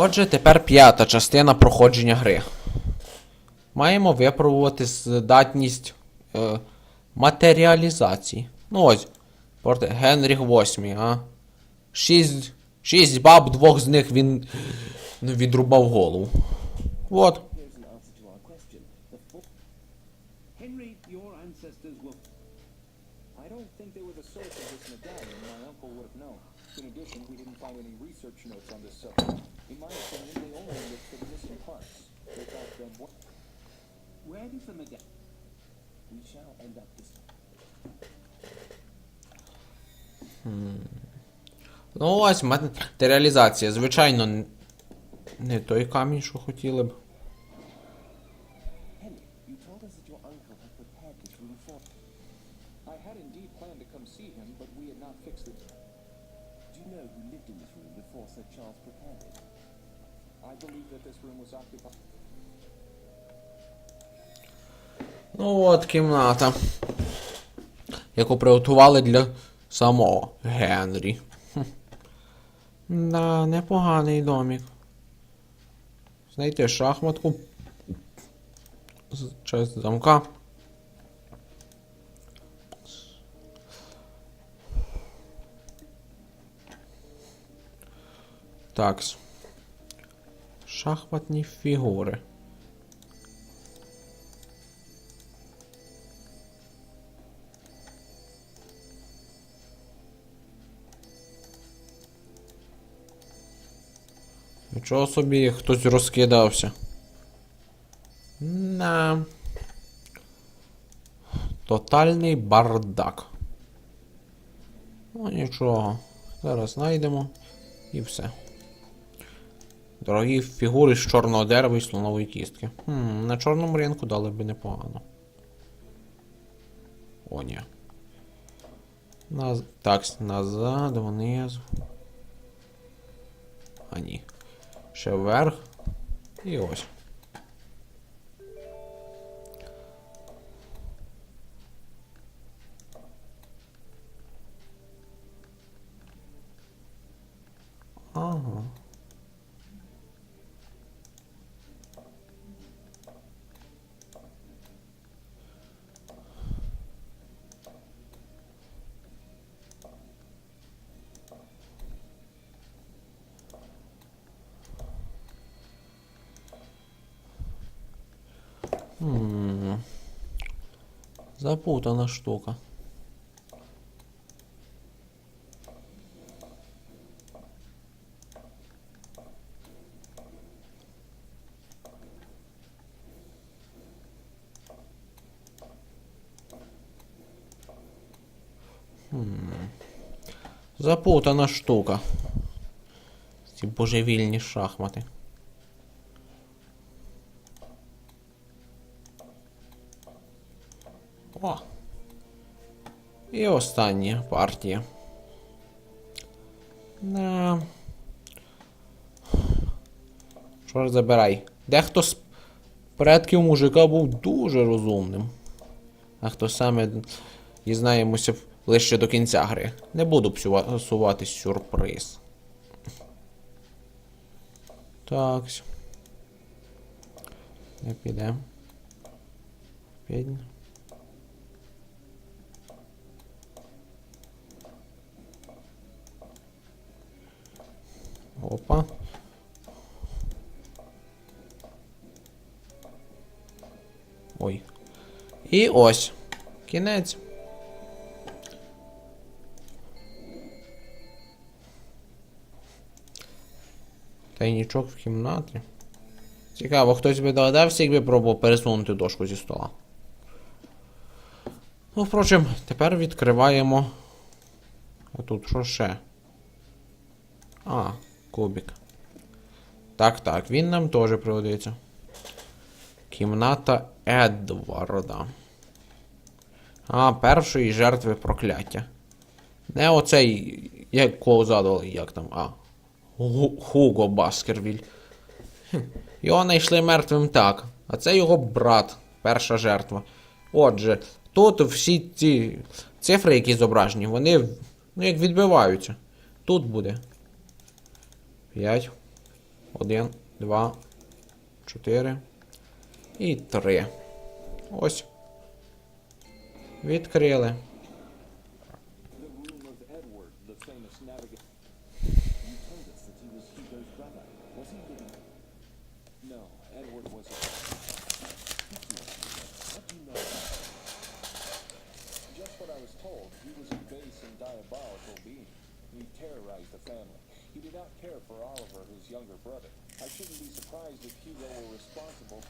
Отже, тепер п'ята частина проходження гри. Маємо випробувати здатність е, матеріалізації. Ну ось, порт Генріх 8, а. Шість, шість баб, двох з них він ну, відрубав голову. От. Research notes on this subject. In my opinion, they only look for the missing parts. Without them, what Ready for Miguel. we shall end up this Ну ось матеріалізація. Звичайно, не той камінь, що хотіли б. Charles prepared it? I believe that this room was occupied. Ну от кімната. Яку приготували для самого Генрі. Хм. Да, непоганий домик. Знайти шахматку. Часть замка. Такс. Шахматні фігури. Нічого собі хтось розкидався. На. Тотальний бардак. Ну нічого. Зараз знайдемо і все. Дорогі фігури з чорного дерева і слонової кістки. Хм, на чорному ринку дали би непогано. О, ні. Наз... Так, назад, вниз. А ні. Ще вверх. І ось. М. Запутана штука. М. Запутана штука. Ці божевільні шахмати. І остання партія. На. Що ж забирай? Дехто з предків мужика був дуже розумним. А хто саме дізнаємося ближче до кінця гри. Не буду псувати сюрприз. Так. Не піде. Піде. Опа. Ой. І ось. Кінець. Тайнічок в кімнаті. Цікаво, хтось би догадався, якби пробував пересунути дошку зі стола. Ну, впрочем, тепер відкриваємо. А тут що ще? А, кубик. Так, так, він нам теж пригодиться. Кімната Едварда. А, першої жертви прокляття. Не оцей, якого задали, як там, а. Хуго Баскервіль. Його знайшли мертвим так. А це його брат, перша жертва. Отже, тут всі ці цифри, які зображені, вони ну, як відбиваються. Тут буде. 5. Один, два, чотири. І три. Ось. Відкрили. Just what I was told. He was a base and diabolical being. He terrorized the family. He did not care for Oliver, his younger brother. I shouldn't be surprised if Hugo were responsible.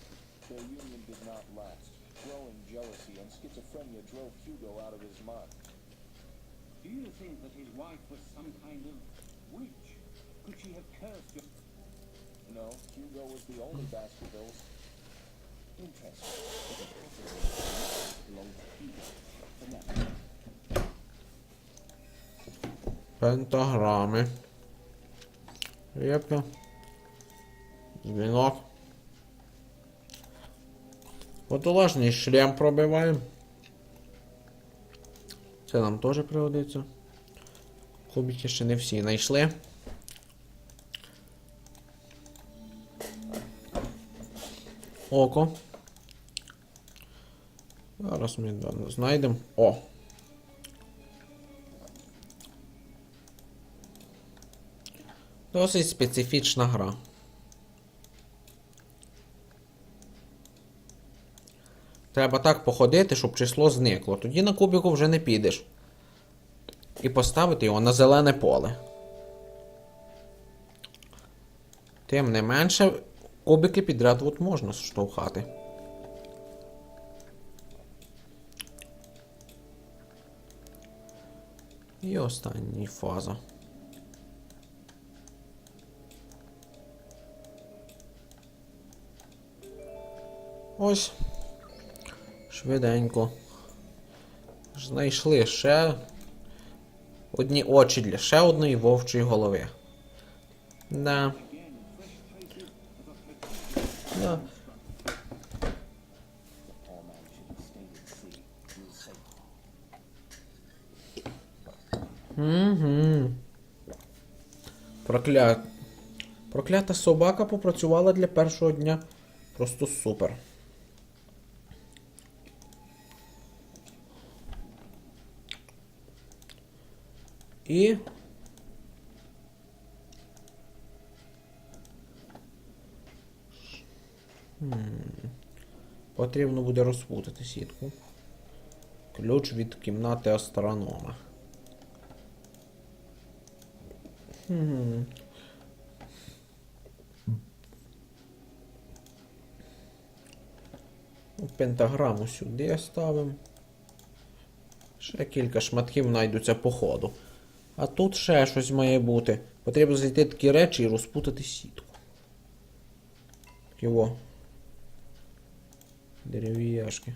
Their union did not last. Growing jealousy and schizophrenia drove Hugo out of his mind. Do you think that his wife was some kind of witch? Could she have cursed your... No, Hugo was the only Baskervilles. Interesting. It Репка. Дзвінок. Водолажний шлем пробиваємо. Це нам теж пригодиться. Кубики ще не всі знайшли. Око. Зараз ми знайдемо. О! Досить специфічна гра. Треба так походити, щоб число зникло. Тоді на кубіку вже не підеш. І поставити його на зелене поле. Тим не менше, кубики підряд от можна штовхати. І остання фаза. Ось. Швиденько. Знайшли ще одні очі для ще одної вовчої голови. Да. Да. Угу. Прокля... Проклята собака попрацювала для першого дня. Просто супер. І. Потрібно буде розпутати сітку. Ключ від кімнати астронома. Хм. Пентаграму сюди ставимо. Ще кілька шматків знайдуться по ходу. А тут ще щось має бути. Потрібно знайти такі речі і розпутати сітку. Його. Дерев'яшки.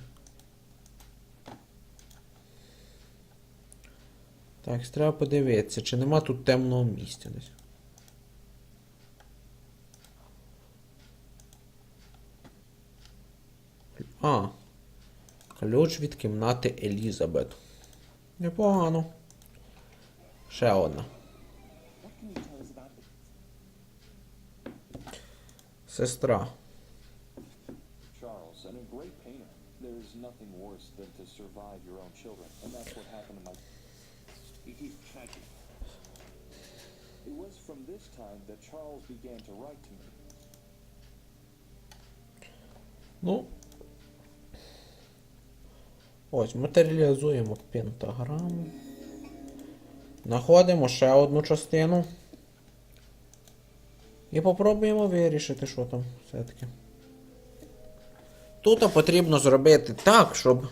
Так, треба подивитися, чи нема тут темного місця десь. А. Ключ від кімнати Елізабет. Непогано. Ще одна. What can you tell us about it? Сестра. Charles, and a great painter. There is nothing worse than to survive your own children, and that's what happened to my. It is tragic. It was from this time that Charles began to write to me. Ну. Ось, матеріалізуємо пентаграму. Знаходимо ще одну частину. І попробуємо вирішити, що там все-таки. Тут потрібно зробити так, щоб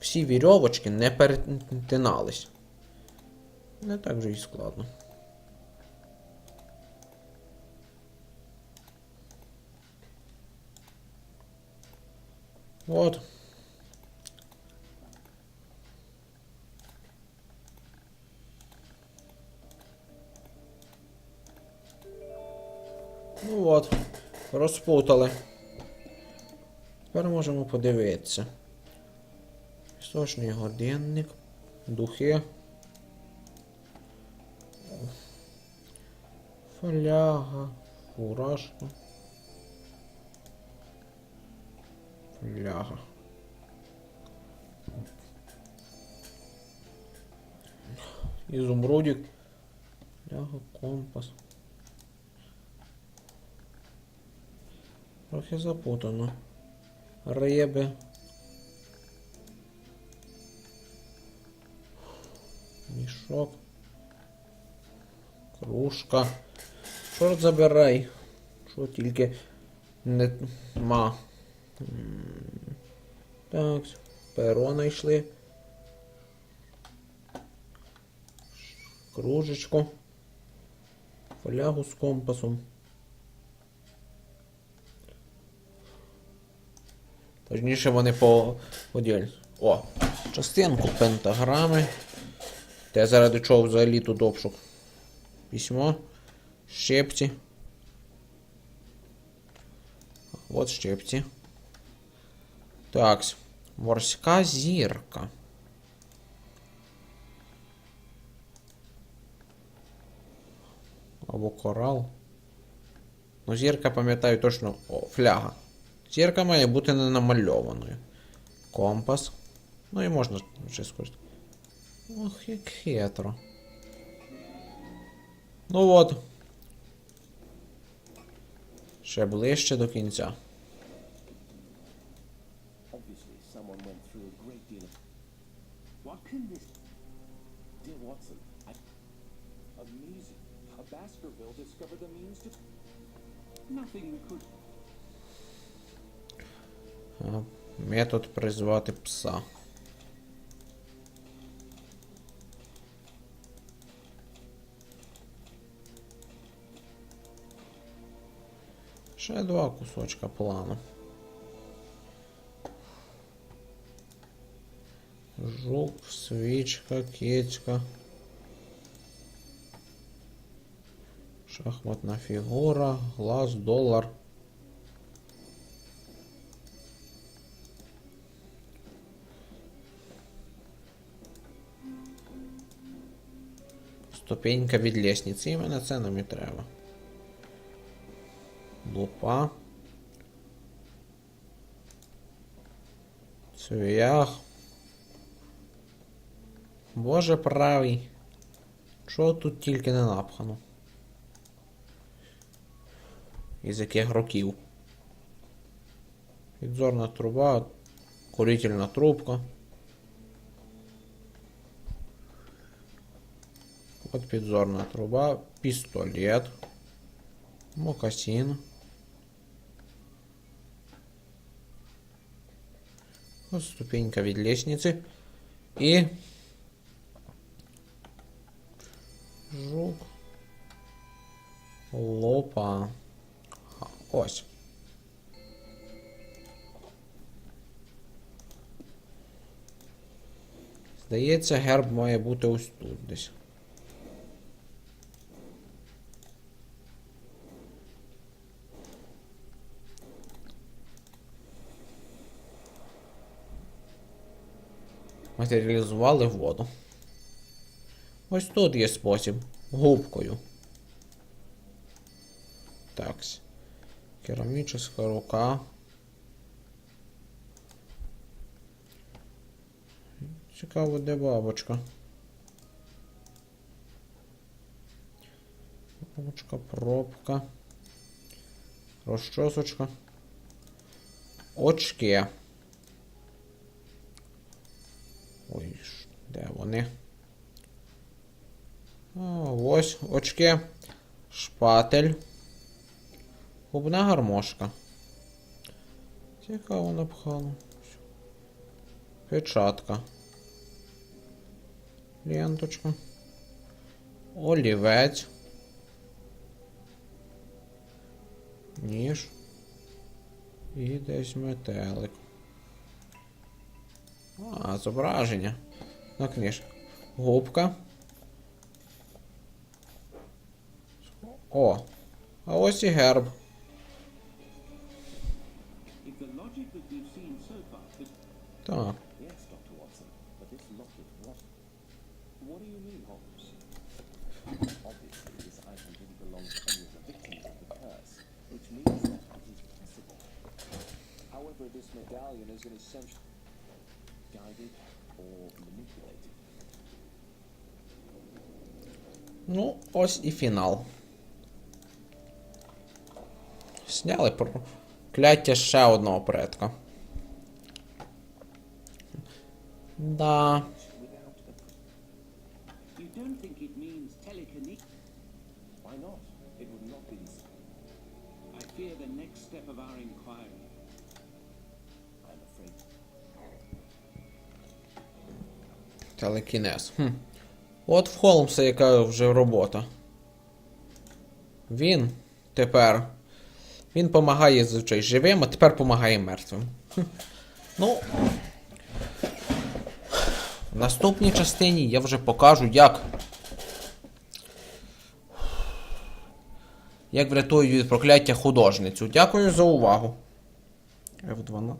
всі вірьовочки не перетинались. Не так же і складно. От. Розпутали. Тепер можемо подивитися. Істочний годинник, духи. Фляга, Фуражка. Ляга. Изумрудик. Ляга, компас. Трохи запутано. Риби. Мішок. Кружка. Чорт забирай. Що тільки не ма. Так, перо знайшли. Кружечку. Флягу з компасом. Точніше вони по поділі. О, частинку пентаграми. Те заради чого взагалі тут обшук. Письмо. Щепці. От щепці. Так. Морська зірка. Або корал. Ну, зірка, пам'ятаю точно. О, фляга. Зірка має бути не намальованою. Компас. Ну і можна ще скористати. Ох, як хитро. Ну от. Ще ближче до кінця. Nothing could... Метод призвати пса. Ще два кусочка плану. Жук, свічка, кицька. Шахматна фігура, глаз, долар. Ступенька від лестниці. Іменно це нам і треба. Лупа. Цвях. Боже правий. Чого тут тільки не напхано? Із яких років? Підзорна труба, курительна трубка. От підзорна труба, пістолет, мокасин. Ось ступенька від лестниці. І жук. Лопа. Ось. Здається, герб має бути ось тут десь. Матеріалізували воду. Ось тут є спосіб. Губкою. Так. Керамічна рука. Цікаво, де бабочка. Бабочка, пробка. Розчосочка. Очки. Ой, де вони? А, ось очки. Шпатель. Губна гармошка. Цікаво напхало. Печатка. Ленточка. Олівець. Ніж. І десь метелик. А, зображення. Ну, звісно. Губка. О. А ось і герб. Так. Medallion is an essential... Ну, ось і фінал. Сняли прокляття ще одного предка. Да. Why not? It would not be I fear the next step of our inquiry. Телекінез. Хм. От в Холмса яка вже робота. Він тепер. Він допомагає звичай живим, а тепер допомагає мертвим. Хм. Ну. В наступній частині я вже покажу, як. Як врятую від прокляття художницю. Дякую за увагу. F12.